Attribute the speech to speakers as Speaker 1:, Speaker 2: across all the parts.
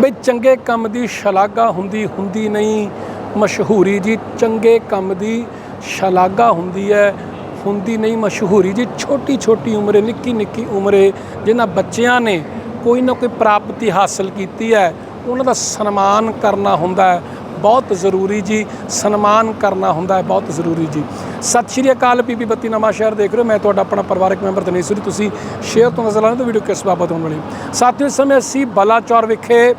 Speaker 1: ਬਈ ਚੰਗੇ ਕੰਮ ਦੀ ਸ਼ਲਾਘਾ ਹੁੰਦੀ ਹੁੰਦੀ ਨਹੀਂ। ਮਸ਼ਹੂਰੀ ਜੀ, ਚੰਗੇ ਕੰਮ ਦੀ ਸ਼ਲਾਘਾ ਹੁੰਦੀ ਹੈ ਹੁੰਦੀ ਨਹੀਂ ਮਸ਼ਹੂਰੀ ਜੀ, ਛੋਟੀ ਛੋਟੀ ਉਮਰੇ, ਨਿੱਕੀ ਨਿੱਕੀ ਉਮਰੇ ਜਿਨ੍ਹਾਂ ਬੱਚਿਆਂ ਨੇ ਕੋਈ ਨਾ ਕੋਈ ਪ੍ਰਾਪਤੀ ਹਾਸਲ ਕੀਤੀ ਹੈ ਉਹਨਾਂ ਦਾ ਸਨਮਾਨ ਕਰਨਾ ਹੁੰਦਾ ਹੈ ਬਹੁਤ ਜ਼ਰੂਰੀ ਜੀ ਸਨਮਾਨ ਕਰਨਾ ਹੁੰਦਾ ਹੈ, ਬਹੁਤ ਜ਼ਰੂਰੀ ਜੀ। ਸਤਿ ਸ਼੍ਰੀ ਅਕਾਲ ਪੀਪੀ ਬੱਤੀ ਨਵਾਂ ਸ਼ਹਿਰ ਦੇਖ ਰਹੇ ਹੋ। ਮੈਂ ਤੁਹਾਡਾ ਆਪਣਾ ਪਰਿਵਾਰਕ ਮੈਂਬਰ ਦਨੇਸ਼ਵਰੀ ਤੁਸੀਂ ਸ਼ੇਅਰ ਤੋਂ ਨਜ਼ਰ ਆਉਂਦੇ ਵੀਡੀਓ ਕਿਸ ਬਾਬਤ ਹੋਣ ਵਾਲੀ ਸਾਥੀਓ, ਇਸ ਸਮੇਂ ਅਸੀਂ ਬਲਾਚੌਰ ਵਿਖੇ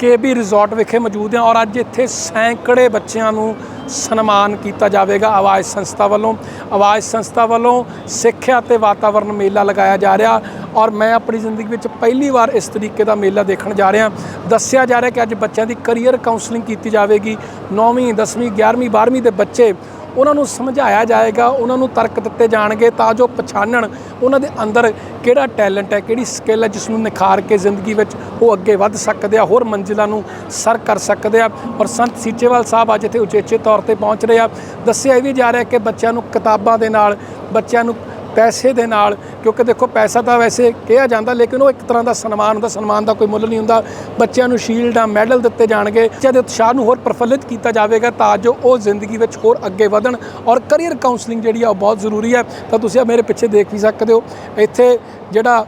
Speaker 1: ਕੇਬੀ ਰਿਜ਼ੋਰਟ ਵਿਖੇ ਮੌਜੂਦ ਹਾਂ ਔਰ ਅੱਜ ਇੱਥੇ ਸੈਂਕੜੇ ਬੱਚਿਆਂ ਨੂੰ ਸਨਮਾਨ ਕੀਤਾ ਜਾਵੇਗਾ ਆਵਾਜ਼ ਸੰਸਥਾ ਵੱਲੋਂ। ਆਵਾਜ਼ ਸੰਸਥਾ ਵੱਲੋਂ ਸਿੱਖਿਆ ਤੇ ਵਾਤਾਵਰਣ ਮੇਲਾ ਲਗਾਇਆ ਜਾ ਰਿਹਾ ਔਰ ਮੈਂ ਆਪਣੀ ਜ਼ਿੰਦਗੀ ਵਿੱਚ ਪਹਿਲੀ ਵਾਰ ਇਸ ਤਰੀਕੇ ਦਾ ਮੇਲਾ ਦੇਖਣ ਜਾ ਰਿਹਾ। ਦੱਸਿਆ ਜਾ ਰਿਹਾ ਕਿ ਅੱਜ ਬੱਚਿਆਂ ਦੀ ਕੈਰੀਅਰ ਕਾਉਂਸਲਿੰਗ ਕੀਤੀ ਜਾਵੇਗੀ। 9ਵੀਂ 10ਵੀਂ 11ਵੀਂ 12ਵੀਂ ਦੇ ਬੱਚੇ ਉਹਨਾਂ ਨੂੰ ਸਮਝਾਇਆ ਜਾਏਗਾ, ਉਹਨਾਂ ਨੂੰ ਤਰਕ ਦਿੱਤੇ ਜਾਣਗੇ ਤਾਂ ਜੋ ਪਛਾਣਨ ਉਹਨਾਂ ਦੇ ਅੰਦਰ ਕਿਹੜਾ ਟੈਲੈਂਟ ਹੈ, ਕਿਹੜੀ ਸਕਿੱਲ ਹੈ ਜਿਸ ਨੂੰ ਨਿਖਾਰ ਕੇ ਜ਼ਿੰਦਗੀ ਵਿੱਚ ਉਹ ਅੱਗੇ ਵੱਧ ਸਕਦੇ ਆ, ਹੋਰ ਮੰਜ਼ਿਲਾਂ ਨੂੰ ਸਰ ਕਰ ਸਕਦੇ ਆ। ਔਰ ਸੰਤ ਸੀਚੇਵਾਲ ਸਾਹਿਬ ਅੱਜ ਇੱਥੇ ਉਚੇਚੇ ਤੌਰ ਤੇ ਪਹੁੰਚ ਰਹੇ ਆ। ਦੱਸਿਆ ਇਹ ਵੀ ਜਾ ਰਿਹਾ ਕਿ ਬੱਚਿਆਂ ਨੂੰ ਕਿਤਾਬਾਂ ਦੇ ਨਾਲ, ਬੱਚਿਆਂ ਨੂੰ ਪੈਸੇ ਦੇ ਨਾਲ, ਕਿਉਂਕਿ ਦੇਖੋ ਪੈਸਾ ਤਾਂ ਵੈਸੇ ਕਿਹਾ ਜਾਂਦਾ, ਲੇਕਿਨ ਉਹ ਇੱਕ ਤਰ੍ਹਾਂ ਦਾ ਸਨਮਾਨ ਹੁੰਦਾ, ਸਨਮਾਨ ਦਾ ਕੋਈ ਮੁੱਲ ਨਹੀਂ ਹੁੰਦਾ। ਬੱਚਿਆਂ ਨੂੰ ਸ਼ੀਲਡਾਂ, ਮੈਡਲ ਦਿੱਤੇ ਜਾਣਗੇ, ਬੱਚਿਆਂ ਦੇ ਉਤਸ਼ਾਹ ਨੂੰ ਹੋਰ ਪ੍ਰਫੁੱਲਿਤ ਕੀਤਾ ਜਾਵੇਗਾ ਤਾਂ ਜੋ ਉਹ ਜ਼ਿੰਦਗੀ ਵਿੱਚ ਹੋਰ ਅੱਗੇ ਵਧਣ ਔਰ ਕੈਰੀਅਰ ਕਾਉਂਸਲਿੰਗ ਜਿਹੜੀ ਆ ਉਹ ਬਹੁਤ ਜ਼ਰੂਰੀ ਹੈ। ਤਾਂ ਤੁਸੀਂ ਆ ਮੇਰੇ ਪਿੱਛੇ ਦੇਖ ਵੀ ਸਕਦੇ ਹੋ। ਇੱਥੇ ਜਿਹੜਾ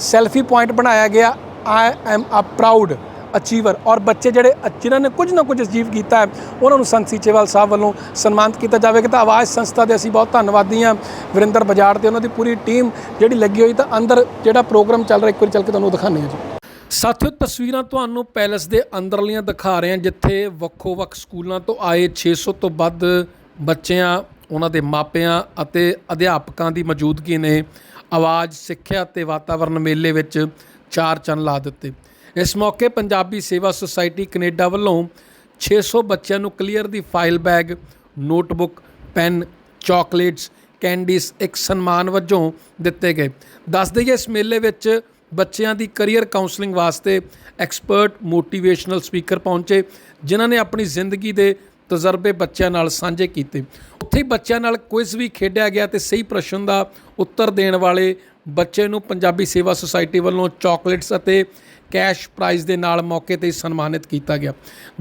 Speaker 1: ਸੈਲਫੀ ਪੁਆਇੰਟ ਬਣਾਇਆ ਗਿਆ I am a proud achiever ਔਰ ਬੱਚੇ ਜਿਹੜੇ ਅ- ਜਿਨ੍ਹਾਂ ਨੇ ਕੁਝ ਨਾ ਕੁਝ ਅਚੀਵ ਕੀਤਾ ਹੈ, ਉਹਨਾਂ ਨੂੰ ਸੰਤ ਸੀਚੇਵਾਲ ਸਾਹਿਬ ਵੱਲੋਂ ਸਨਮਾਨਿਤ ਕੀਤਾ ਜਾਵੇਗਾ ਤਾਂ ਆਵਾਜ਼ ਸੰਸਥਾ ਦੇ ਅਸੀਂ ਬਹੁਤ ਧੰਨਵਾਦੀ ਹਾਂ ਵਰਿੰਦਰ ਬਜਾੜ ਤੇ, ਉਹਨਾਂ ਦੀ ਪੂਰੀ ਟੀਮ ਜਿਹੜੀ ਲੱਗੀ ਹੋਈ ਤਾਂ ਅੰਦਰ ਜਿਹੜਾ ਪ੍ਰੋਗਰਾਮ ਚੱਲ ਰਿਹਾ, ਇੱਕ ਵਾਰੀ ਚੱਲ ਕੇ ਤੁਹਾਨੂੰ ਉਹ ਦਿਖਾਉਂਦੇ ਹਾਂ ਜੀ। ਸਾਥੀਓ, ਤਸਵੀਰਾਂ ਤੁਹਾਨੂੰ ਪੈਲਸ ਦੇ ਅੰਦਰਲੀਆਂ ਦਿਖਾ ਰਹੇ ਹਾਂ, ਜਿੱਥੇ ਵੱਖੋ-ਵੱਖ ਸਕੂਲਾਂ ਤੋਂ ਆਏ 600 ਤੋਂ ਵੱਧ ਬੱਚਿਆਂ, ਉਹਨਾਂ ਦੇ ਮਾਪਿਆਂ ਅਤੇ ਅਧਿਆਪਕਾਂ ਦੀ ਮੌਜੂਦਗੀ ਨੇ ਆਵਾਜ਼, ਸਿੱਖਿਆ ਤੇ ਵਾਤਾਵਰਣ ਮੇਲੇ ਵਿੱਚ ਚਾਰ ਚੰਨ ਲਾ ਦਿੱਤੇ। ਇਸ ਮੌਕੇ ਪੰਜਾਬੀ ਸੇਵਾ ਸੁਸਾਇਟੀ ਕੈਨੇਡਾ ਵੱਲੋਂ 600 ਬੱਚਿਆਂ ਨੂੰ ਕਲੀਅਰ ਦੀ file bag, notebook, pen, chocolates, candies ਇੱਕ ਸਨਮਾਨ ਵਜੋਂ ਦਿੱਤੇ ਗਏ। ਦੱਸ ਦਈਏ ਇਸ ਮੇਲੇ ਵਿੱਚ ਬੱਚਿਆਂ ਦੀ ਕੈਰੀਅਰ ਕਾਉਂਸਲਿੰਗ ਵਾਸਤੇ ਐਕਸਪਰਟ ਮੋਟੀਵੇਸ਼ਨਲ ਸਪੀਕਰ ਪਹੁੰਚੇ, ਜਿਨ੍ਹਾਂ ਨੇ ਆਪਣੀ ਜ਼ਿੰਦਗੀ ਦੇ ਤਜਰਬੇ ਬੱਚਿਆਂ ਨਾਲ ਸਾਂਝੇ ਕੀਤੇ। ਉੱਥੇ ਬੱਚਿਆਂ ਨਾਲ ਕੁਇਜ਼ ਵੀ ਖੇਡਿਆ ਗਿਆ ਤੇ ਸਹੀ ਪ੍ਰਸ਼ਨ ਦਾ ਉੱਤਰ ਦੇਣ ਵਾਲੇ ਬੱਚੇ ਨੂੰ ਪੰਜਾਬੀ ਸੇਵਾ ਸੁਸਾਇਟੀ ਵੱਲੋਂ ਚਾਕਲੇਟਸ ਅਤੇ ਕੈਸ਼ ਪ੍ਰਾਈਜ਼ ਦੇ ਨਾਲ ਮੌਕੇ ਤੇ ਸਨਮਾਨਿਤ ਕੀਤਾ ਗਿਆ।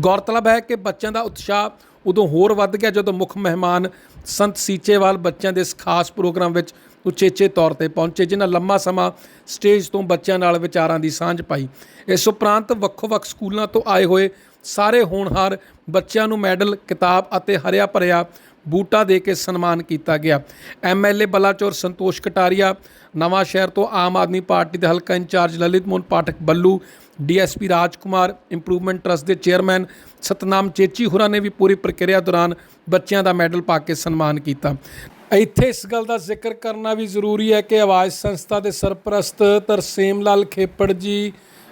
Speaker 1: ਗੌਰਤਲਬ ਹੈ ਕਿ ਬੱਚਿਆਂ ਦਾ ਉਤਸ਼ਾਹ ਉਦੋਂ ਹੋਰ ਵੱਧ ਗਿਆ ਜਦੋਂ ਮੁੱਖ ਮਹਿਮਾਨ ਸੰਤ ਸੀਚੇਵਾਲ ਬੱਚਿਆਂ ਦੇ ਇਸ ਖਾਸ ਪ੍ਰੋਗਰਾਮ ਵਿੱਚ ਉਚੇਚੇ ਤੌਰ ਤੇ ਪਹੁੰਚੇ, ਜਿਨ੍ਹਾਂ ਲੰਮਾ ਸਮਾਂ ਸਟੇਜ ਤੋਂ ਬੱਚਿਆਂ ਨਾਲ ਵਿਚਾਰਾਂ ਦੀ ਸਾਂਝ ਪਾਈ। ਇਸ ਉਪਰੰਤ ਵੱਖੋ-ਵੱਖ ਸਕੂਲਾਂ ਤੋਂ ਆਏ ਹੋਏ ਸਾਰੇ ਹੋਣਹਾਰ ਬੱਚਿਆਂ ਨੂੰ ਮੈਡਲ, ਕਿਤਾਬ ਅਤੇ ਹਰਿਆ ਭਰਿਆ ਬੂਟਾ ਦੇ ਕੇ ਸਨਮਾਨ ਕੀਤਾ ਗਿਆ। ਐਮਐਲਏ ਬਲਾਚੌਰ ਸੰਤੋਸ਼ ਕਟਾਰੀਆ, ਨਵਾਂ ਸ਼ਹਿਰ ਤੋਂ ਆਮ ਆਦਮੀ ਪਾਰਟੀ ਦੇ ਹਲਕਾ incharge Lalit Mohan Pathak Ballu, DSP Rajkumar improvement trust ਦੇ ਚੇਅਰਮੈਨ ਸਤਨਾਮ ਚੇਚੀ ਹੋਰਾਂ ਨੇ ਵੀ ਪੂਰੀ ਪ੍ਰਕਿਰਿਆ ਦੌਰਾਨ ਬੱਚਿਆਂ ਦਾ ਮੈਡਲ ਪਾ ਕੇ ਸਨਮਾਨ ਕੀਤਾ। ਇੱਥੇ ਇਸ ਗੱਲ ਦਾ ਜ਼ਿਕਰ ਕਰਨਾ ਵੀ ਜ਼ਰੂਰੀ ਹੈ ਕਿ ਆਵਾਜ਼ ਸੰਸਥਾ ਦੇ ਸਰਪ੍ਰਸਤ ਤਰਸੇਮ ਲਾਲ ਖੇਪੜ ਜੀ,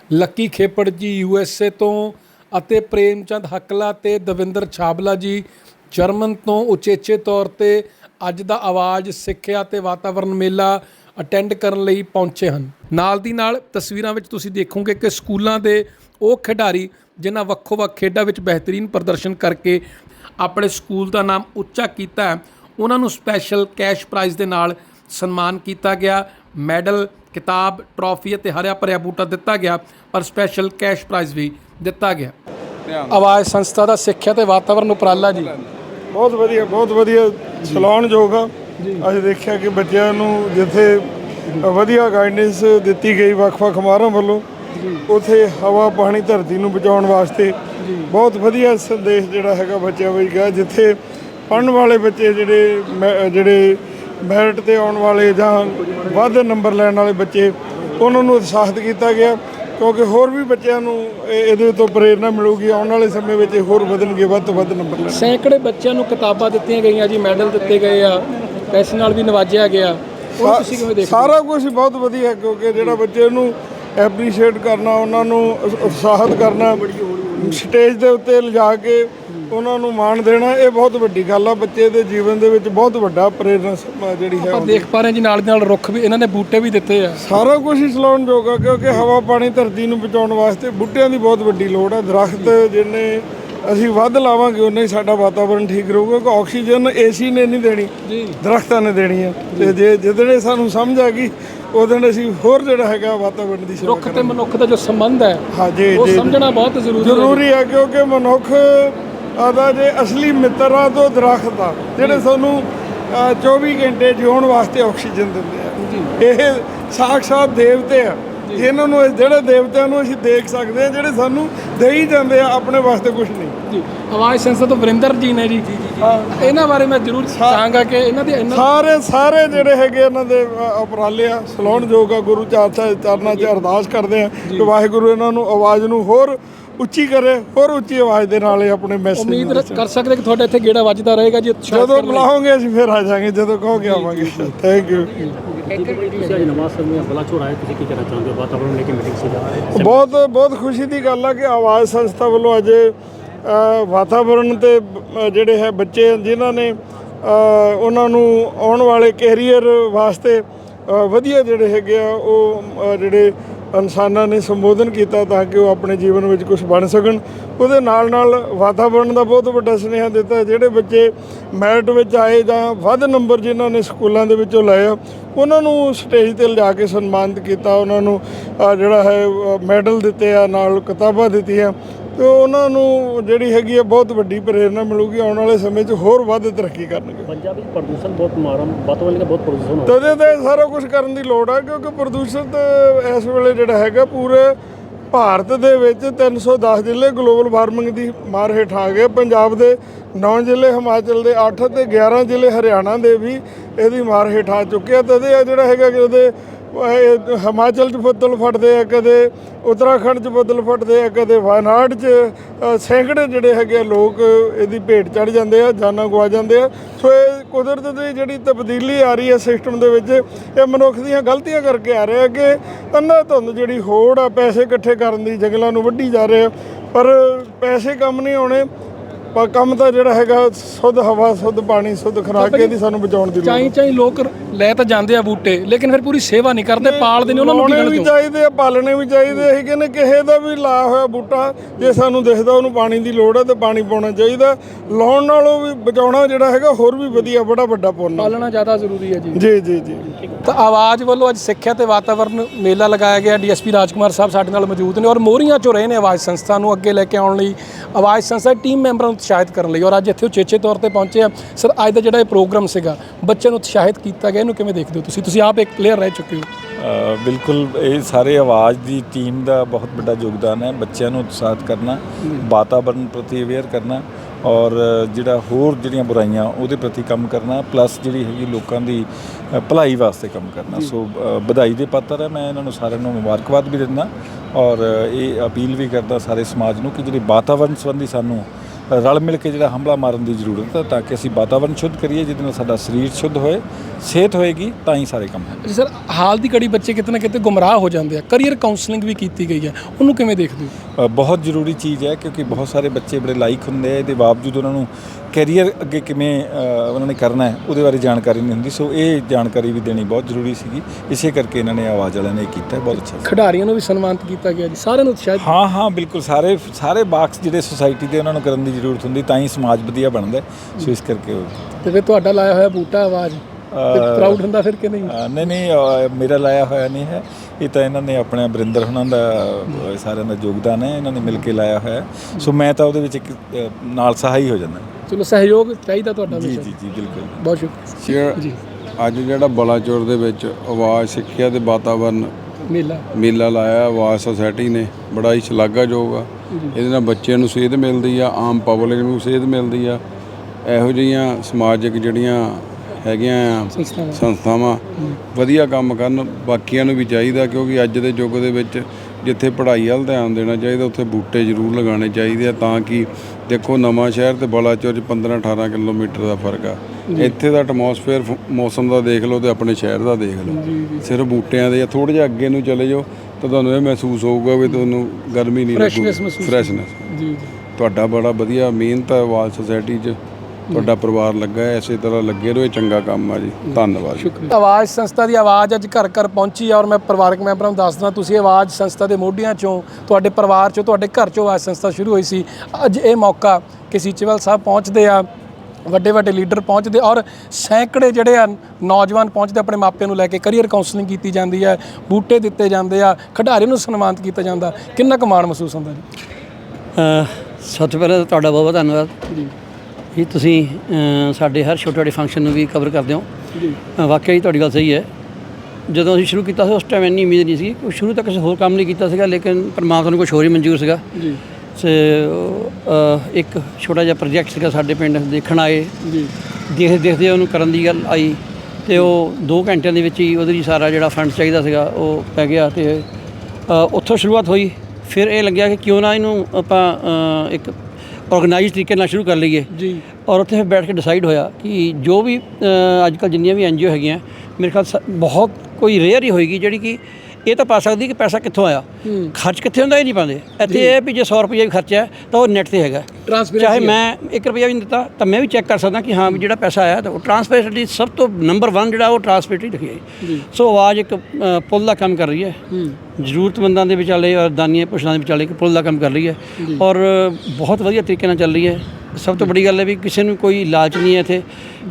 Speaker 1: ਲੱਕੀ ਖੇਪੜ ਜੀ ਯੂਐਸਏ ਤੋਂ ਅਤੇ ਪ੍ਰੇਮਚੰਦ ਹਕਲਾ ਤੇ ਦਵਿੰਦਰ ਛਾਬਲਾ ਜੀ ਜਰਮਨ ਤੋਂ ਉਚੇਚੇ ਤੌਰ ਤੇ ਅੱਜ ਦਾ ਆਵਾਜ਼ ਸਿੱਖਿਆ ਤੇ ਵਾਤਾਵਰਣ ਮੇਲਾ ਅਟੈਂਡ ਕਰਨ ਲਈ ਪਹੁੰਚੇ ਹਨ। ਨਾਲ ਦੀ ਨਾਲ ਤਸਵੀਰਾਂ ਵਿੱਚ ਤੁਸੀਂ ਦੇਖੋਗੇ ਕਿ ਸਕੂਲਾਂ ਦੇ ਉਹ ਖਿਡਾਰੀ ਜਿਨ੍ਹਾਂ ਵੱਖੋ-ਵੱਖ ਖੇਡਾਂ ਵਿੱਚ ਬਿਹਤਰੀਨ ਪ੍ਰਦਰਸ਼ਨ ਕਰਕੇ ਆਪਣੇ ਸਕੂਲ ਦਾ ਨਾਮ ਉੱਚਾ ਕੀਤਾ ਉਹਨਾਂ ਨੂੰ ਸਪੈਸ਼ਲ ਕੈਸ਼ ਪ੍ਰਾਈਜ਼ ਦੇ ਨਾਲ ਸਨਮਾਨ ਕੀਤਾ ਗਿਆ ਮੈਡਲ ਕਿਤਾਬ ਟਰੋਫੀ ਅਤੇ ਹਰਿਆ ਭਰਿਆ ਬੂਟਾ ਦਿੱਤਾ ਗਿਆ ਪਰ ਸਪੈਸ਼ਲ ਕੈਸ਼ ਪ੍ਰਾਈਜ਼ ਵੀ ਦਿੱਤਾ ਗਿਆ। ਆਵਾਜ਼ ਸੰਸਥਾ ਦਾ ਸਿੱਖਿਆ ਤੇ ਵਾਤਾਵਰਣ ਉਪਰਾਲਾ ਜੀ।
Speaker 2: ਬਹੁਤ ਵਧੀਆ ਬਹੁਤ ਵਧੀਆ ਸਲਾਹੁਣਯੋਗ ਆ। ਅਸੀਂ ਦੇਖਿਆ ਕਿ ਬੱਚਿਆਂ ਨੂੰ ਜਿੱਥੇ ਵਧੀਆ ਗਾਈਡੈਂਸ ਦਿੱਤੀ ਗਈ ਵੱਖ-ਵੱਖ ਮਾਹਰਾਂ ਵੱਲੋਂ ਉਥੇ ਹਵਾ ਪਾਣੀ ਧਰਤੀ ਨੂੰ ਬਚਾਉਣ ਵਾਸਤੇ ਬਹੁਤ ਵਧੀਆ ਸੰਦੇਸ਼ ਜਿਹੜਾ ਹੈਗਾ ਬੱਚਿਆਂ ਵਿੱਚ ਗਿਆ ਜਿੱਥੇ ਪੜਨ ਵਾਲੇ ਬੱਚੇ ਜਿਹੜੇ ਜਿਹੜੇ ਮੈਰਿਟ ਤੇ ਆਉਣ ਵਾਲੇ ਜਾਂ ਵੱਧ ਨੰਬਰ ਲੈਣ ਵਾਲੇ ਬੱਚੇ ਉਹਨਾਂ ਨੂੰ ਉਤਸ਼ਾਹਿਤ ਕੀਤਾ ਗਿਆ। ਕਿਉਂਕਿ ਹੋਰ ਵੀ ਬੱਚਿਆਂ ਨੂੰ ਇਹ- ਇਹਦੇ ਤੋਂ ਪ੍ਰੇਰਣਾ ਮਿਲੂਗੀ ਆਉਣ ਵਾਲੇ ਸਮੇਂ ਵਿੱਚ ਇਹ ਹੋਰ ਵਧਣਗੇ ਵੱਧ ਤੋਂ ਵੱਧ ਨੰਬਰ ਲੈਣ
Speaker 1: ਸੈਂਕੜੇ ਬੱਚਿਆਂ ਨੂੰ ਕਿਤਾਬਾਂ ਦਿੱਤੀਆਂ ਗਈਆਂ ਜੀ ਮੈਡਲ ਦਿੱਤੇ ਗਏ ਆ ਪੈਸੇ ਨਾਲ ਵੀ ਨਵਾਜਿਆ ਗਿਆ ਉਹ ਤੁਸੀਂ ਕਿਵੇਂ ਦੇਖਦੇ ਹੋ?
Speaker 2: ਸਾਰਾ ਕੁਝ ਬਹੁਤ ਵਧੀਆ ਕਿਉਂਕਿ ਜਿਹੜਾ ਬੱਚੇ ਨੂੰ ਐਪਰੀਸ਼ੀਏਟ ਕਰਨਾ ਉਹਨਾਂ ਨੂੰ ਉਤ- ਉਤਸ਼ਾਹਿਤ ਕਰਨਾ ਸਟੇਜ ਦੇ ਉੱਤੇ ਲਿਜਾ ਕੇ ਉਹਨਾਂ ਨੂੰ ਮਾਣ ਦੇਣਾ ਇਹ ਬਹੁਤ ਵੱਡੀ ਗੱਲ ਆ। ਬੱਚੇ ਦੇ ਜੀਵਨ ਦੇ ਵਿੱਚ ਬਹੁਤ ਵੱਡਾ ਪ੍ਰੇਰਨਾ ਸਮ- ਜਿਹੜੀ ਹੈ
Speaker 1: ਆਪਾਂ ਦੇਖ ਪਾ ਰਹੇ ਜੀ ਨਾਲ ਦੀ ਨਾਲ ਰੁੱਖ ਵੀ ਇਹਨਾਂ ਨੇ ਬੂਟੇ ਵੀ ਦਿੱਤੇ ਆ।
Speaker 2: ਸਾਰਾ ਕੁਝ ਹੀ ਸਲਾਉਣ ਜੋਗਾ ਕਿਉਂਕਿ ਹਵਾ ਪਾਣੀ ਧਰਤੀ ਨੂੰ ਬਚਾਉਣ ਵਾਸਤੇ ਬੂਟਿਆਂ ਦੀ ਬਹੁਤ ਵੱਡੀ ਲੋੜ ਹੈ ਦਰਖਤ ਜਿਹਨੇ ਅਸੀਂ ਵੱਧ ਲਾਵਾਂਗੇ ਉਨਾ ਹੀ ਸਾਡਾ ਵਾਤਾਵਰਣ ਠੀਕ ਰਹੂਗਾ ਕਿ ਆਕਸੀਜਨ ਏਸੀ ਨੇ ਨਹੀਂ ਦੇਣੀ
Speaker 1: ਜੀ।
Speaker 2: ਦਰਖਤਾਂ ਨੇ ਦੇਣੀ ਹੈ ਤੇ ਜੇ ਜਿੱਦਣੇ ਸਾਨੂੰ ਸਮਝ ਆ ਗਈ ਉਦੋਂ ਅਸੀਂ ਹੋਰ ਜਿਹੜਾ ਹੈਗਾ ਵਾਤਾਵਰਣ ਦੀ ਸੇਵਾ
Speaker 1: ਰੁੱਖ ਤੇ ਮਨੁੱਖ ਦਾ ਜੋ ਸੰਬੰਧ ਹੈ
Speaker 2: ਹਾਂ ਜੀ
Speaker 1: ਉਹ ਸਮਝਣਾ ਬਹੁਤ ਜ਼ਰੂਰੀ ਹੈ
Speaker 2: ਜ਼ਰੂਰੀ ਹੈ ਕਿਉਂਕਿ ਮਨੁੱਖ ਆਦਾ ਜੇ ਅਸਲੀ ਮਿੱਤਰ ਆ ਤੋਂ ਦਰਖਤ ਆ ਜਿਹੜੇ ਸਾਨੂੰ ਅ, 24 ਘੰਟੇ ਜਿਉਣ ਵਾਸਤੇ ਆਕਸੀਜਨ ਦਿੰਦੇ ਆ। ਇਹ ਸਾਖਸ਼ਾਤ ਦੇਵਤੇ ਆ। ਇਹਨਾਂ ਨੂੰ ਜਿਹੜੇ ਦੇਵਤਿਆਂ ਨੂੰ ਅਸੀਂ ਦੇਖ ਸਕਦੇ ਆ ਜਿਹੜੇ ਸਾਨੂੰ ਦੇ ਹੀ ਜਾਂਦੇ ਆ ਆਪਣੇ ਵਾਸਤੇ ਕੁਝ ਨਹੀਂ।
Speaker 1: ਜੀ। ਆਵਾਜ਼ ਸੰਸਥਾ ਤੋਂ ਵਰਿੰਦਰ ਜੀ ਨੇ ਜੀ। ਇਹਨਾਂ ਬਾਰੇ ਮੈਂ ਜ਼ਰੂਰ ਚਾਹਾਂਗਾ ਕਿ ਇਹਨਾਂ ਦੀ ਇਹਨਾਂ
Speaker 2: ਸਾਰੇ ਸਾਰੇ ਜਿਹੜੇ ਹੈਗੇ ਇਹਨਾਂ ਦੇ ਉਪਰਾਲੇ ਆ ਸਲਾਹੁਣਯੋਗ ਆ ਗੁਰੂ ਚਾਚਾ ਚਰਨਾਂ 'ਚ ਅਰਦਾਸ ਕਰਦੇ ਆ ਕਿ ਵਾਹਿਗੁਰੂ ਇਹਨਾਂ ਨੂੰ ਆਵਾਜ਼ ਨੂੰ ਹੋਰ ਉੱਚੀ ਕਰੇ ਹੋਰ ਉੱਚੀ ਆਵਾਜ਼ ਦੇ ਨਾਲ ਇਹ ਆਪਣੇ ਮੈਸੇਜ
Speaker 1: ਉਮੀਦ ਕਰ ਸਕਦੇ ਕਿ ਤੁਹਾਡੇ ਇੱਥੇ ਗੇੜਾ ਵੱਜਦਾ ਰਹੇਗਾ ਜੀ
Speaker 2: ਜਦੋਂ। ਬੁਲਾਓਗੇ ਅਸੀਂ ਫਿਰ ਆ ਜਾਾਂਗੇ ਜਦੋਂ ਕਹੋਗੇ ਆਵਾਂਗੇ। ਥੈਂਕ ਯੂ ਬਹੁਤ ਬਹੁਤ ਖੁਸ਼ੀ ਦੀ ਗੱਲ ਆ ਕਿ ਆਵਾਜ਼ ਸੰਸਥਾ ਵੱਲੋਂ ਅੱਜ ਵਾਤਾਵਰਣ ਤੇ ਜਿਹੜੇ ਹੈ ਬੱਚੇ ਜਿਨ੍ਹਾਂ ਨੇ ਉਹਨਾਂ ਨੂੰ ਆਉਣ ਵਾਲੇ ਕੈਰੀਅਰ ਵਾਸਤੇ ਵਧੀਆ ਜਿਹੜੇ ਹੈਗੇ ਆ ਉਹ ਜਿਹੜੇ ਇਨਸਾਨਾਂ ਨੇ ਸੰਬੋਧਨ ਕੀਤਾ ਤਾਂ ਕਿ ਉਹ ਆਪਣੇ ਜੀਵਨ ਵਿੱਚ ਕੁਝ ਬਣ ਸਕਣ। ਉਹਦੇ ਨਾਲ ਨਾਲ ਵਾਤਾਵਰਣ ਦਾ ਬਹੁਤ ਵੱਡਾ ਸੁਨੇਹਾ ਦਿੱਤਾ। ਜਿਹੜੇ ਬੱਚੇ ਮੈਰਿਟ ਵਿੱਚ ਆਏ ਜਾਂ ਵੱਧ ਨੰਬਰ ਜਿਨ੍ਹਾਂ ਨੇ ਸਕੂਲਾਂ ਦੇ ਵਿੱਚੋਂ ਲਏ ਉਹਨਾਂ ਨੂੰ ਸਟੇਜ ਤੇ ਲਿਜਾ ਕੇ ਸਨਮਾਨਿਤ ਕੀਤਾ। ਉਹਨਾਂ ਨੂੰ ਜਿਹੜਾ ਹੈ ਮੈਡਲ ਦਿੱਤੇ ਆ, ਨਾਲ ਕਿਤਾਬਾਂ ਦਿੱਤੀਆਂ। ਤੇ ਉਹਨਾਂ ਨੂੰ ਜਿਹੜੀ ਹੈਗੀ ਆ ਬਹੁਤ ਵੱਡੀ ਪ੍ਰੇਰਣਾ ਮਿਲੂਗੀ ਆਉਣ ਵਾਲੇ ਸਮੇਂ 'ਚ ਹੋਰ ਵੱਧ ਤਰੱਕੀ ਕਰਨਗੇ।
Speaker 3: ਪੰਜਾਬ ਵਿੱਚ ਪ੍ਰਦੂਸ਼ਣ ਬਹੁਤ ਮਾਰਨ ਵਾਤਾਵਰਣ ਦਾ ਬਹੁਤ ਪ੍ਰਦੂਸ਼ਣ ਹੋ
Speaker 2: ਤਦੇ ਤੇ ਸਾਰਾ ਕੁਝ ਕਰਨ ਦੀ ਲੋੜ ਆ ਕਿਉਂਕਿ ਪ੍ਰਦੂਸ਼ਣ ਤੇ ਇਸ ਵੇਲੇ ਜਿਹੜਾ ਹੈਗਾ ਪੂਰੇ ਭਾਰਤ ਦੇ ਵਿੱਚ 310 ਜ਼ਿਲ੍ਹੇ ਗਲੋਬਲ ਵਾਰਮਿੰਗ ਦੀ ਮਾਰ ਹੇਠ ਆ ਗਏ ਪੰਜਾਬ ਦੇ 9 ਜ਼ਿਲ੍ਹੇ ਹਿਮਾਚਲ ਦੇ 8 ਤੇ 11 ਜ਼ਿਲ੍ਹੇ ਹਰਿਆਣਾ ਦੇ ਵੀ ਇਹਦੀ ਮਾਰ ਹੇਠ ਆ ਚੁੱਕੇ ਆ। ਤਦੇ ਆ ਜਿਹੜਾ ਹੈਗਾ ਕਿ ਉਹਦੇ ਹਿਮਾਚਲ 'ਚ ਬੱਦਲ ਫਟਦੇ ਆ ਕਦੇ, ਉੱਤਰਾਖੰਡ 'ਚ ਬੱਦਲ ਫਟਦੇ ਆ ਕਦੇ, ਵਾਇਨਾਡ 'ਚ ਸੈਂਕੜੇ ਜਿਹੜੇ ਹੈਗੇ ਆ ਲੋਕ ਇਹਦੀ ਭੇਟ ਚੜ ਜਾਂਦੇ ਆ, ਜਾਨਾਂ ਗਵਾ ਜਾਂਦੇ ਆ। ਸੋ ਇਹ ਕੁਦਰਤ ਦੀ ਜਿਹੜੀ ਤਬਦੀਲੀ ਆ ਰਹੀ ਹੈ ਸਿਸਟਮ ਦੇ ਵਿੱਚ, ਇਹ ਮਨੁੱਖ ਦੀਆਂ ਗਲਤੀਆਂ ਕਰਕੇ ਆ ਰਿਹਾ ਕਿ ਅੰਨਾ ਧੁੰਦ ਜਿਹੜੀ ਹੋੜ ਆ, ਪੈਸੇ ਇਕੱਠੇ ਕਰਨ ਦੀ ਜੰਗਲਾਂ ਨੂੰ ਵੱਢੀ ਜਾ ਰਹੇ। ਆ ਪਰ ਪੈਸੇ ਕੰਮ ਨਹੀਂ ਆਉਣੇ ਪਰ ਕੰਮ ਤਾਂ ਜਿਹੜਾ ਹੈਗਾ ਸੁੱਧ ਹਵਾ ਸੁੱਧ ਪਾਣੀ ਸੁੱਧ ਖੁਰਾਕ ਇਹਦੀ ਸਾਨੂੰ ਬਚਾਉਣ ਦੀ ਲੋੜ
Speaker 1: ਚਾਈ ਚਾਈ ਲੋਕ ਲੈ ਤਾਂ ਜਾਂਦੇ ਆ ਬੂਟੇ ਲੇਕਿਨ ਫਿਰ ਪੂਰੀ ਸੇਵਾ ਨਹੀਂ ਕਰਦੇ ਪਾਲਦੇ ਨਹੀਂ ਉਹਨਾਂ ਨੂੰ
Speaker 2: ਲਾਉਣੇ ਵੀ ਚਾਹੀਦੇ ਆ ਪਾਲਣੇ ਵੀ ਚਾਹੀਦੇ ਅਸੀਂ ਕਹਿੰਦੇ ਕਿਸੇ ਦਾ ਵੀ ਲਾਇਆ ਹੋਇਆ ਬੂਟਾ ਜੇ ਸਾਨੂੰ ਦਿਖਦਾ ਉਹਨੂੰ ਪਾਣੀ ਦੀ ਲੋੜ ਹੈ ਤੇ ਪਾਣੀ ਪਾਉਣਾ ਚਾਹੀਦਾ ਲਾਉਣ ਨਾਲੋਂ ਵੀ ਬਚਾਉਣਾ ਜਿਹੜਾ ਹੈਗਾ ਹੋਰ ਵੀ ਵਧੀਆ ਬੜਾ ਵੱਡਾ ਪੁੰਨ।
Speaker 1: ਪਾਲਣਾ ਜ਼ਿਆਦਾ ਜ਼ਰੂਰੀ ਹੈ ਜੀ।
Speaker 2: ਜੀ ਜੀ ਜੀ।
Speaker 1: ਤਾਂ ਆਵਾਜ਼ ਵੱਲੋਂ ਅੱਜ ਸਿੱਖਿਆ ਤੇ ਵਾਤਾਵਰਣ ਮੇਲਾ ਲਗਾਇਆ ਗਿਆ ਡੀਐਸਪੀ ਰਾਜਕੁਮਾਰ ਸਾਹਿਬ ਸਾਡੇ ਨਾਲ ਮੌਜੂਦ ਨੇ ਔਰ ਮੋਹਰੀਆਂ ਚੋਂ ਰਹੇ ਨੇ ਆਵਾਜ਼ ਸੰਸਥਾ ਨੂੰ ਅੱਗੇ ਲੈ ਕੇ ਆਉਣ ਲਈ। ਆਵਾਜ਼ ਸੰਸਥਾ ਟੀਮ ਮੈਂਬਰਾਂ ਨੂੰ ਉਤਸ਼ਾਹਿਤ ਕਰਨ ਲਈ ਔਰ ਅੱਜ ਇੱਥੇ ਉਚੇਚੇ ਤੌਰ ਤੇ ਪਹੁੰਚੇ ਆ। ਸਰ ਅੱਜ ਦਾ ਜਿਹੜਾ ਇਹ ਪ੍ਰੋਗਰਾਮ ਸੀਗਾ ਬੱਚਿਆਂ ਨੂੰ ਉਤਸ਼ਾਹਿਤ ਕੀਤਾ ਗਿਆ ਇਹਨੂੰ ਕਿਵੇਂ ਦੇਖਦੇ ਹੋ ਤੁਸੀਂ? ਤੁਸੀਂ ਆਪ ਇੱਕ ਪਲੇਅਰ ਰਹਿ ਚੁੱਕੇ ਹੋ।
Speaker 4: ਬਿਲਕੁਲ ਇਹ ਸਾਰੇ ਆਵਾਜ਼ ਦੀ ਟੀਮ ਦਾ ਬਹੁਤ ਵੱਡਾ ਯੋਗਦਾਨ ਹੈ ਬੱਚਿਆਂ ਨੂੰ ਉਤਸ਼ਾਹਿਤ ਕਰਨਾ ਵਾਤਾਵਰਣ ਪ੍ਰਤੀ ਅਵੇਅਰ ਕਰਨਾ ਔਰ ਜਿਹੜਾ ਹੋਰ ਜਿਹੜੀਆਂ ਬੁਰਾਈਆਂ ਉਹਦੇ ਪ੍ਰਤੀ ਕੰਮ ਕਰਨਾ ਪਲੱਸ ਜਿਹੜੀ ਹੈਗੀ ਲੋਕਾਂ ਦੀ ਭਲਾਈ ਵਾਸਤੇ ਕੰਮ ਕਰਨਾ। ਸੋ ਵਧਾਈ ਦੇ ਪਾਤਰ ਹੈ ਮੈਂ ਇਹਨਾਂ ਨੂੰ ਸਾਰਿਆਂ ਨੂੰ ਮੁਬਾਰਕਬਾਦ ਵੀ ਦਿੰਦਾ ਔਰ ਇਹ ਅਪੀਲ ਵੀ ਕਰਦਾ ਸਾਰੇ ਸਮਾਜ ਨੂੰ ਕਿ ਜਿਹੜੀ ਵਾਤਾਵਰਣ ਸੰਬੰਧੀ ਸਾਨੂੰ ਰਲ ਮਿਲ ਕੇ ਜਿਹੜਾ ਹਮਲਾ ਮਾਰਨ ਦੀ ਜ਼ਰੂਰਤ ਹੈ ਤਾਂ ਕਿ ਅਸੀਂ ਵਾਤਾਵਰਣ ਸ਼ੁੱਧ ਕਰੀਏ ਜਿਹਦੇ ਨਾਲ ਸਾਡਾ ਸਰੀਰ ਸ਼ੁੱਧ ਹੋਏ ਸਿਹਤ ਹੋਏਗੀ ਤਾਂ ਹੀ ਸਾਰੇ ਕੰਮ ਹੋਣਗੇ।
Speaker 1: ਸਰ ਹਾਲ ਦੀ ਘੜੀ ਬੱਚੇ ਕਿਤੇ ਨਾ ਕਿਤੇ ਗੁੰਮਰਾਹ ਹੋ ਜਾਂਦੇ ਆ। ਕਰੀਅਰ ਕਾਉਂਸਲਿੰਗ ਵੀ ਕੀਤੀ ਗਈ ਹੈ। ਉਹਨੂੰ ਕਿਵੇਂ ਦੇਖਦੇ ਹੋ?
Speaker 4: ਬਹੁਤ ਜ਼ਰੂਰੀ ਚੀਜ਼ ਹੈ ਕਿਉਂਕਿ ਬਹੁਤ ਸਾਰੇ ਬੱਚੇ ਬੜੇ ਲਾਇਕ ਹੁੰਦੇ ਆ। ਇਹਦੇ ਬਾਵਜੂਦ ਉਹਨਾਂ ਨੂੰ ਕੈਰੀਅਰ ਅੱਗੇ ਕਿਵੇਂ ਉਹਨਾਂ ਨੇ ਕਰਨਾ ਹੈ ਉਹਦੇ ਬਾਰੇ ਜਾਣਕਾਰੀ ਨਹੀਂ ਹੁੰਦੀ। ਸੋ ਇਹ ਜਾਣਕਾਰੀ ਵੀ ਦੇਣੀ ਬਹੁਤ ਜ਼ਰੂਰੀ ਸੀਗੀ। ਇਸੇ ਕਰਕੇ ਇਹਨਾਂ ਨੇ ਆਵਾਜ਼ ਵਾਲਿਆਂ ਨੇ ਕੀਤਾ ਬਹੁਤ ਅੱਛਾ।
Speaker 1: ਖਿਡਾਰੀਆਂ ਨੂੰ ਵੀ ਸਨਮਾਨਿਤ ਕੀਤਾ ਗਿਆ ਜੀ। ਸਾਰਿਆਂ ਨੂੰ ਉਤਸ਼ਾਹਿਤ
Speaker 4: ਹਾਂ ਹਾਂ ਬਿਲਕੁਲ। ਸਾਰੇ ਸਾਰੇ ਬਾਕਸ ਜਿਹੜੇ ਸੁਸਾਇਟੀ ਦੇ ਉਹਨਾਂ ਨੂੰ ਕਰਨ ਦੀ ਜ਼ਰੂਰਤ ਹੁੰਦੀ ਤਾਂ ਹੀ ਸਮਾਜ ਵਧੀਆ ਬਣਦਾ। ਸੋ ਇਸ ਕਰਕੇ
Speaker 1: ਤੇ ਫਿਰ ਤੁਹਾਡਾ ਲਾਇਆ ਹੋਇਆ ਬੂਟਾ ਆਵਾਜ਼ ਪ੍ਰਾਊਡ ਹੁੰਦਾ ਫਿਰ ਕਿ ਨਹੀਂ?
Speaker 4: ਨਹੀਂ ਨਹੀਂ ਮੇਰਾ ਲਾਇਆ ਹੋਇਆ ਨਹੀਂ ਹੈ। ਇਹ ਤਾਂ ਇਹਨਾਂ ਨੇ ਆਪਣੇ ਬਰਿੰਦਰ ਹੁਣਾਂ ਦਾ ਸਾਰਿਆਂ ਦਾ ਯੋਗਦਾਨ ਹੈ ਇਹਨਾਂ ਨੇ ਮਿਲ ਕੇ ਲਾਇਆ ਹੋਇਆ। ਸੋ ਮੈਂ ਤਾਂ ਉਹਦੇ ਵਿੱਚ ਇੱਕ ਨਾਲ ਸਹਾਈ ਹੋ ਜਾਂਦਾ।
Speaker 1: ਚਲੋ ਸਹਿਯੋਗ ਚਾਹੀਦਾ ਤੁਹਾਡਾ
Speaker 4: ਜੀ ਜੀ ਜੀ ਬਿਲਕੁਲ।
Speaker 1: ਬਹੁਤ ਸ਼ੁਕਰੀਆ। ਜੀ।
Speaker 5: ਅੱਜ ਜਿਹੜਾ ਬਲਾਚੌਰ ਦੇ ਵਿੱਚ ਆਵਾਜ਼ ਸਿੱਖਿਆ ਤੇ ਵਾਤਾਵਰਨ
Speaker 1: ਮੇਲਾ।
Speaker 5: ਮੇਲਾ ਲਾਇਆ ਆਵਾਜ਼ ਸੁਸਾਇਟੀ ਨੇ ਬੜਾ ਹੀ ਸ਼ਲਾਘਾਯੋਗ ਆ। ਇਹਦੇ ਨਾਲ ਬੱਚਿਆਂ ਨੂੰ ਸੇਧ ਮਿਲਦੀ ਆ ਆਮ ਪਬਲਿਕ ਨੂੰ ਸੇਧ ਮਿਲਦੀ ਆ। ਇਹੋ ਜਿਹੀਆਂ ਸਮਾਜਿਕ ਜਿਹੜੀਆਂ ਹੈਗੀਆਂ ਆ
Speaker 1: ਸੰਸਥਾਵਾਂ।
Speaker 5: ਵਧੀਆ ਕੰਮ ਕਰਨ ਬਾਕੀਆਂ ਨੂੰ ਵੀ ਚਾਹੀਦਾ ਕਿਉਂਕਿ ਅੱਜ ਦੇ ਯੁੱਗ ਦੇ ਵਿੱਚ ਜਿੱਥੇ ਪੜ੍ਹਾਈ ਵੱਲ ਧਿਆਨ ਦੇਣਾ ਚਾਹੀਦਾ ਉੱਥੇ ਬੂਟੇ ਜ਼ਰੂਰ ਲਗਾਉਣੇ ਚਾਹੀਦੇ ਆ ਤਾਂ ਕਿ ਦੇਖੋ ਨਵਾਂ ਸ਼ਹਿਰ ਤੇ ਬਲਾਚੌਰ 'ਚ 15 18 ਕਿਲੋਮੀਟਰ ਦਾ ਫ਼ਰਕ ਆ। ਇੱਥੇ ਦਾ ਐਟਮੋਸਫੇਅਰ ਮੌਸਮ ਦਾ ਦੇਖ ਲਓ ਤੇ ਆਪਣੇ ਸ਼ਹਿਰ ਦਾ ਦੇਖ ਲਓ। ਸਿਰਫ ਬੂਟਿਆਂ ਦੇ ਥੋੜੇ ਜਿਹਾ ਅੱਗੇ ਨੂੰ ਚਲੇ ਜਾਓ ਤਾਂ ਤੁਹਾਨੂੰ ਇਹ ਮਹਿਸੂਸ ਹੋਊਗਾ ਵੀ ਤੁਹਾਨੂੰ ਗਰਮੀ ਨਹੀਂ
Speaker 1: Freshness ਮਹਿਸੂਸ
Speaker 5: ਫਰੈਸ਼ਨੈਸ
Speaker 1: ਜੀ ਜੀ।
Speaker 5: ਤੁਹਾਡਾ ਬੜਾ ਵਧੀਆ ਮਿਹਨਤ ਹੈ ਆਵਾਜ਼ ਸੁਸਾਇਟੀ 'ਚ ਤੁਹਾਡਾ ਪਰਿਵਾਰ ਲੱਗਾ ਹੈ ਇਸੇ ਤਰ੍ਹਾਂ ਲੱਗੇ ਰਹੋ ਇਹ ਚੰਗਾ ਕੰਮ ਆ ਜੀ। ਧੰਨਵਾਦ ਜੀ।
Speaker 1: ਆਵਾਜ਼ ਸੰਸਥਾ ਦੀ ਆਵਾਜ਼ ਅੱਜ ਘਰ ਘਰ ਪਹੁੰਚੀ ਹੈ ਔਰ ਮੈਂ ਪਰਿਵਾਰਕ ਮੈਂਬਰਾਂ ਨੂੰ ਦੱਸਦਾ ਤੁਸੀਂ ਆਵਾਜ਼ ਸੰਸਥਾ ਦੇ ਮੋਢੀਆਂ ਚੋਂ ਤੁਹਾਡੇ ਪਰਿਵਾਰ ਚੋਂ ਤੁਹਾਡੇ ਘਰ ਚੋਂ ਆਵਾਜ਼ ਸੰਸਥਾ ਸ਼ੁਰੂ ਹੋਈ ਸੀ। ਅੱਜ ਇਹ ਮੌਕਾ ਕਿ ਸੀਚੇਵਾਲ ਸਾਹਿਬ ਪਹੁੰਚਦੇ ਆ। ਵੱਡੇ ਵੱਡੇ ਲੀਡਰ ਪਹੁੰਚਦੇ ਔਰ ਸੈਂਕੜੇ ਜਿਹੜੇ ਆ ਨੌਜਵਾਨ ਪਹੁੰਚਦੇ ਆਪਣੇ ਮਾਪਿਆਂ ਨੂੰ ਲੈ ਕੇ ਕੈਰੀਅਰ ਕਾਉਂਸਲਿੰਗ ਕੀਤੀ ਜਾਂਦੀ ਹੈ ਬੂਟੇ ਦਿੱਤੇ ਜਾਂਦੇ ਆ ਖਿਡਾਰੀ ਨੂੰ ਸਨਮਾਨਿਤ ਕੀਤਾ ਜਾਂਦਾ। ਕਿੰਨਾ ਕੁ ਮਾਣ ਮਹਿਸੂਸ ਹੁੰਦਾ ਜੀ?
Speaker 6: ਸਭ ਤੋਂ ਪਹਿਲਾਂ ਤਾਂ ਤੁਹਾਡਾ ਬਹੁਤ ਬਹੁਤ ਧੰਨਵਾਦ। ਜੀ। ਜੀ ਤੁਸੀਂ ਸਾਡੇ ਹਰ ਛੋਟੇ ਛੋਟੇ ਫੰਕਸ਼ਨ ਨੂੰ ਵੀ ਕਵਰ ਕਰਦੇ ਹੋ। ਜੀ। ਵਾਕਿਆ ਹੀ ਤੁਹਾਡੀ ਗੱਲ ਸਹੀ ਹੈ। ਜਦੋਂ ਅਸੀਂ ਸ਼ੁਰੂ ਕੀਤਾ ਸੀ ਉਸ ਟਾਈਮ ਇੰਨੀ ਉਮੀਦ ਨਹੀਂ ਸੀ ਕੋਈ ਸ਼ੁਰੂ ਤੱਕ ਅਸੀਂ ਹੋਰ ਕੰਮ ਨਹੀਂ ਕੀਤਾ ਸੀਗਾ ਲੇਕਿਨ ਪਰਮਾਤਮਾ ਨੂੰ ਕੁਝ ਹੋਰ ਹੀ ਮਨਜ਼ੂਰ ਸੀਗਾ। ਜੀ। ਤੇ ਇੱਕ ਛੋਟਾ ਜਿਹਾ ਪ੍ਰੋਜੈਕਟ ਸੀਗਾ ਸਾਡੇ ਪਿੰਡ ਦੇਖਣ ਆਏ। ਜੀ। ਦੇਖਦੇ ਦੇਖਦੇ ਉਹਨੂੰ ਕਰਨ ਦੀ ਗੱਲ ਆਈ ਤੇ ਉਹ 2 ਘੰਟਿਆਂ ਦੇ ਵਿੱਚ ਹੀ ਉਹਦੇ ਲਈ ਸਾਰਾ ਜਿਹੜਾ ਫੰਡ ਚਾਹੀਦਾ ਸੀਗਾ ਉਹ ਪੈ ਗਿਆ ਤੇ ਉੱਥੋਂ ਸ਼ੁਰੂਆਤ ਹੋਈ। ਫਿਰ ਇਹ ਲੱਗਿਆ ਕਿ ਕਿਉਂ ਨਾ ਇਹਨੂੰ ਆਪਾਂ ਇੱਕ ਆਰਗੇਨਾਈਜ਼ ਤਰੀਕੇ ਨਾਲ ਸ਼ੁਰੂ ਕਰ ਲਈਏ।
Speaker 1: ਜੀ।
Speaker 6: ਔਰ ਉੱਥੇ ਫਿਰ ਬੈਠ ਕੇ ਡਿਸਾਈਡ ਹੋਇਆ ਕਿ ਜੋ ਵੀ ਅੱਜ ਕੱਲ੍ਹ ਜਿੰਨੀਆਂ ਵੀ ਐਨਜੀਓ ਹੈਗੀਆਂ ਮੇਰੇ ਖਿਆਲ ਬਹੁਤ ਕੋਈ ਰੇਅਰ ਹੀ ਹੋਏਗੀ ਜਿਹੜੀ ਕਿ ਇਹ ਤਾਂ ਪਾ ਸਕਦੀ ਕਿ ਪੈਸਾ ਕਿੱਥੋਂ ਆਇਆ? ਖਰਚ ਕਿੱਥੇ ਹੁੰਦਾ ਇਹ ਨਹੀਂ ਪਾਉਂਦੇ। ਇੱਥੇ ਇਹ ਵੀ ਜੇ 100 ਰੁਪਏ ਵੀ ਖਰਚਿਆ ਹੈ, ਤਾਂ ਉਹ ਨੈਟ ਤੇ ਹੈਗਾ। ਚਾਹੇ। ਮੈਂ 1 ਰੁਪਿਆ ਵੀ ਨਹੀਂ ਦਿੱਤਾ ਤਾਂ ਮੈਂ ਵੀ ਚੈੱਕ ਕਰ ਸਕਦਾ ਕਿ ਹਾਂ ਵੀ ਜਿਹੜਾ ਪੈਸਾ ਆਇਆ ਤਾਂ ਉਹ ਟ੍ਰਾਂਸਪੇਰੈਂਟਲੀ ਸਭ ਤੋਂ ਨੰਬਰ 1 ਜਿਹੜਾ ਉਹ ਟ੍ਰਾਂਸਪੇਰੈਂਟਲੀ ਲਿਖੀ ਹੈ ਸੋ ਆਵਾਜ਼ ਇੱਕ ਪੁੱਲ ਦਾ ਕੰਮ ਕਰ ਰਹੀ ਹੈ। ਜ਼ਰੂਰਤਮੰਦਾਂ ਦੇ ਵਿਚਾਲੇ ਔਰ ਦਾਨੀਆਂ ਪੁਸ਼ਨਾਂ ਦੇ ਵਿਚਾਲੇ ਇੱਕ ਪੁੱਲ ਦਾ ਕੰਮ ਕਰ ਰਹੀ ਹੈ। ਔਰ ਬਹੁਤ ਵਧੀਆ ਤਰੀਕੇ ਨਾਲ ਚੱਲ ਰਹੀ ਹੈ। ਸਭ ਤੋਂ ਵੱਡੀ ਗੱਲ ਹੈ ਵੀ ਕਿਸੇ ਨੂੰ ਕੋਈ ਲਾਲਚ ਨਹੀਂ ਹੈ ਇੱਥੇ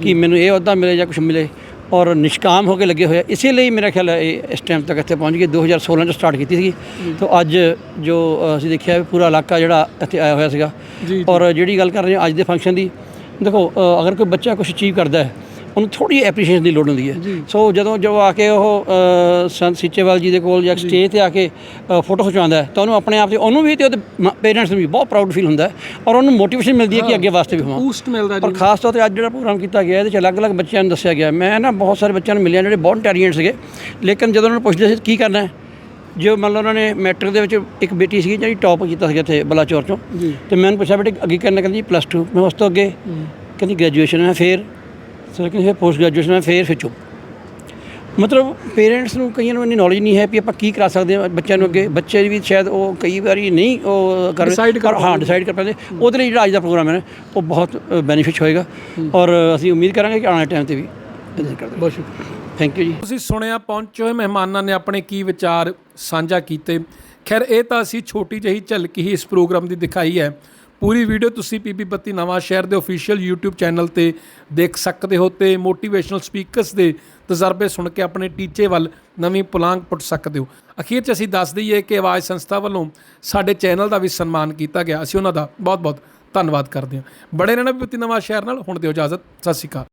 Speaker 6: ਕਿ ਮੈਨੂੰ ਇਹ ਅਹੁਦਾ ਮਿਲੇ ਜਾਂ ਕੁਝ ਮਿਲੇ। ਔਰ ਨਿਸ਼ਕਾਮ ਹੋ ਕੇ ਲੱਗੇ ਹੋਏ ਆ। ਇਸੇ ਲਈ ਮੇਰਾ ਖਿਆਲ ਹੈ ਇਸ ਟਾਈਮ ਤੱਕ ਇੱਥੇ ਪਹੁੰਚ ਗਏ। 2016 ਚ ਸਟਾਰਟ ਕੀਤੀ ਸੀ ਤੋਂ ਅੱਜ ਜੋ ਅਸੀਂ ਦੇਖਿਆ ਪੂਰਾ ਇਲਾਕਾ ਜਿਹੜਾ ਇੱਥੇ ਆਇਆ ਹੋਇਆ ਸੀਗਾ। ਔਰ ਜਿਹੜੀ ਗੱਲ ਕਰ ਰਹੇ ਹਾਂ ਅੱਜ ਦੇ ਫੰਕਸ਼ਨ ਦੀ ਦੇਖੋ ਅਗਰ ਕੋਈ ਬੱਚਾ ਕੁਝ ਅਚੀਵ ਕਰਦਾ ਹੈ ਉਹਨੂੰ ਥੋੜੀ ਐਪਰੀਸ਼ੀਏਸ਼ਨ ਦੀ ਲੋੜ ਹੁੰਦੀ ਹੈ। ਸੋ ਜਦੋਂ ਜੋ ਆ ਕੇ ਉਹ ਸੰਤ ਸੀਚੇਵਾਲ ਜੀ ਦੇ ਕੋਲ ਜਾਂ ਸਟੇਜ ਤੇ ਆ ਕੇ ਫੋਟੋ ਖਿਚਵਾਉਂਦਾ ਤਾਂ ਉਹਨੂੰ ਆਪਣੇ ਆਪ ਤੇ ਉਹਨੂੰ ਵੀ ਤੇ ਉਹਦੇ ਪੇਰੈਂਟਸ ਨੂੰ ਵੀ ਬਹੁਤ ਪ੍ਰਾਊਡ ਫੀਲ ਹੁੰਦਾ ਔਰ ਉਹਨੂੰ ਮੋਟੀਵੇਸ਼ਨ ਮਿਲਦੀ ਹੈ ਕਿ ਅੱਗੇ ਵਾਸਤੇ ਵੀ ਹੋਵਾਂ।
Speaker 1: ਬੂਸਟ ਮਿਲਦਾ
Speaker 6: ਔਰ ਖਾਸ ਤੌਰ ਤੇ ਅੱਜ ਜਿਹੜਾ ਪ੍ਰੋਗਰਾਮ ਕੀਤਾ ਗਿਆ ਇਹਦੇ ਚ ਅਲੱਗ-ਅਲੱਗ ਬੱਚਿਆਂ ਨੂੰ ਦੱਸਿਆ ਗਿਆ। ਮੈਂ ਨਾ ਬਹੁਤ ਸਾਰੇ ਬੱਚਿਆਂ ਨੂੰ ਮਿਲਿਆ ਜਿਹੜੇ ਬਹੁਤ ਟੈਲੀਜੈਂਟ ਸੀਗੇ ਲੇਕਿਨ ਜਦੋਂ ਉਹਨਾਂ ਨੂੰ ਪੁੱਛਦੇ ਸੀ ਕੀ ਕਰਨਾ ਹੈ ਜੋ ਮੰਨ ਲਓ ਉਹਨਾਂ ਨੇ ਮੈਟ੍ਰਿਕ ਦੇ ਵਿੱਚ ਇੱਕ ਬੇਟੀ ਸੀਗੀ ਜਿਹੜੀ ਟੌਪ ਕੀਤਾ ਸੀਗਾ ਇੱਥੇ ਬਲਾਚੌਰ ਚੋਂ ਤੇ ਮੈਂ ਉਹਨੂੰ ਪੁੱਛਿਆ ਬੇਟੇ ਅੱਗੇ ਕਰਨਾ ਕਹਿੰਦੀ ਪਲੱਸ 2 ਮੈਂ ਉਸ ਤੋਂ ਅੱਗੇ ਕਹਿੰਦੀ ਗ੍ਰੈਜੂਏਸ਼ਨ ਹੈ ਫਿਰ ਕਹਿੰਦੀ ਫਿਰ ਪੋਸਟ ਗ੍ਰੈਜੂਏਸ਼ਨ ਹੈ ਫਿਰ ਫਿਰ ਚੁੱਪ ਮਤਲਬ ਪੇਰੈਂਟਸ ਨੂੰ ਕਈਆਂ ਨੂੰ ਇੰਨੀ ਨੌਲੇਜ ਨਹੀਂ ਹੈ ਵੀ ਆਪਾਂ ਕੀ ਕਰਾ ਸਕਦੇ ਹਾਂ ਬੱਚਿਆਂ ਨੂੰ ਅੱਗੇ। ਬੱਚੇ ਵੀ ਸ਼ਾਇਦ ਉਹ ਕਈ ਵਾਰੀ ਨਹੀਂ ਉਹ ਕਰ ਹਾਂ ਡਿਸਾਈਡ ਕਰ ਪਾਉਂਦੇ। ਉਹਦੇ ਲਈ ਜਿਹੜਾ ਅੱਜ ਦਾ ਪ੍ਰੋਗਰਾਮ ਹੈ ਨਾ, ਉਹ ਬਹੁਤ ਬੈਨੀਫਿਟ ਹੋਏਗਾ। ਔਰ ਅਸੀਂ ਉਮੀਦ ਕਰਾਂਗੇ ਕਿ ਆਉਣ ਵਾਲੇ ਟਾਈਮ ਤੇ ਵੀ ਬਹੁਤ ਸ਼ੁਕਰੀਆ। ਥੈਂਕ ਯੂ ਜੀ।
Speaker 1: ਤੁਸੀਂ ਸੁਣਿਆ ਪਹੁੰਚੇ ਹੋਏ ਮਹਿਮਾਨਾਂ ਨੇ ਆਪਣੇ ਕੀ ਵਿਚਾਰ ਸਾਂਝਾ ਕੀਤੇ। ਖੈਰ ਇਹ ਤਾਂ ਅਸੀਂ ਛੋਟੀ ਜਿਹੀ ਝਲਕ ਹੀ ਇਸ ਪ੍ਰੋਗਰਾਮ ਦੀ ਦਿਖਾਈ ਹੈ। ਪੂਰੀ ਵੀਡੀਓ ਤੁਸੀਂ ਪੀਪੀ ਬੱਤੀ ਨਵਾਂ ਸ਼ਹਿਰ ਦੇ ਅਫੀਸ਼ੀਅਲ YouTube ਚੈਨਲ ਤੇ ਦੇਖ ਸਕਦੇ ਹੋ ਤੇ ਮੋਟੀਵੇਸ਼ਨਲ ਸਪੀਕਰਸ ਦੇ ਤਜਰਬੇ ਸੁਣ ਕੇ ਆਪਣੇ ਟੀਚੇ ਵੱਲ ਨਵੀਂ ਪੁਲਾਂਘ ਪੁੱਟ ਸਕਦੇ ਹੋ। ਅਖੀਰ 'ਚ ਅਸੀਂ ਦੱਸ ਦਈਏ ਕਿ ਆਵਾਜ਼ ਸੰਸਥਾ ਵੱਲੋਂ ਸਾਡੇ ਚੈਨਲ ਦਾ ਵੀ ਸਨਮਾਨ ਕੀਤਾ ਗਿਆ। ਅਸੀਂ ਉਹਨਾਂ ਦਾ ਬਹੁਤ-ਬਹੁਤ ਧੰਨਵਾਦ ਕਰਦੇ ਹਾਂ। ਬੜੇ ਰਹਿਣਾ ਪੀਪੀ ਬੱਤੀ ਨਵਾਂ ਸ਼ਹਿਰ ਨਾਲ। ਹੁਣ ਦਿਓ ਇਜਾਜ਼ਤ। ਸਤਿ ਸ਼੍ਰੀ ਅਕਾਲ।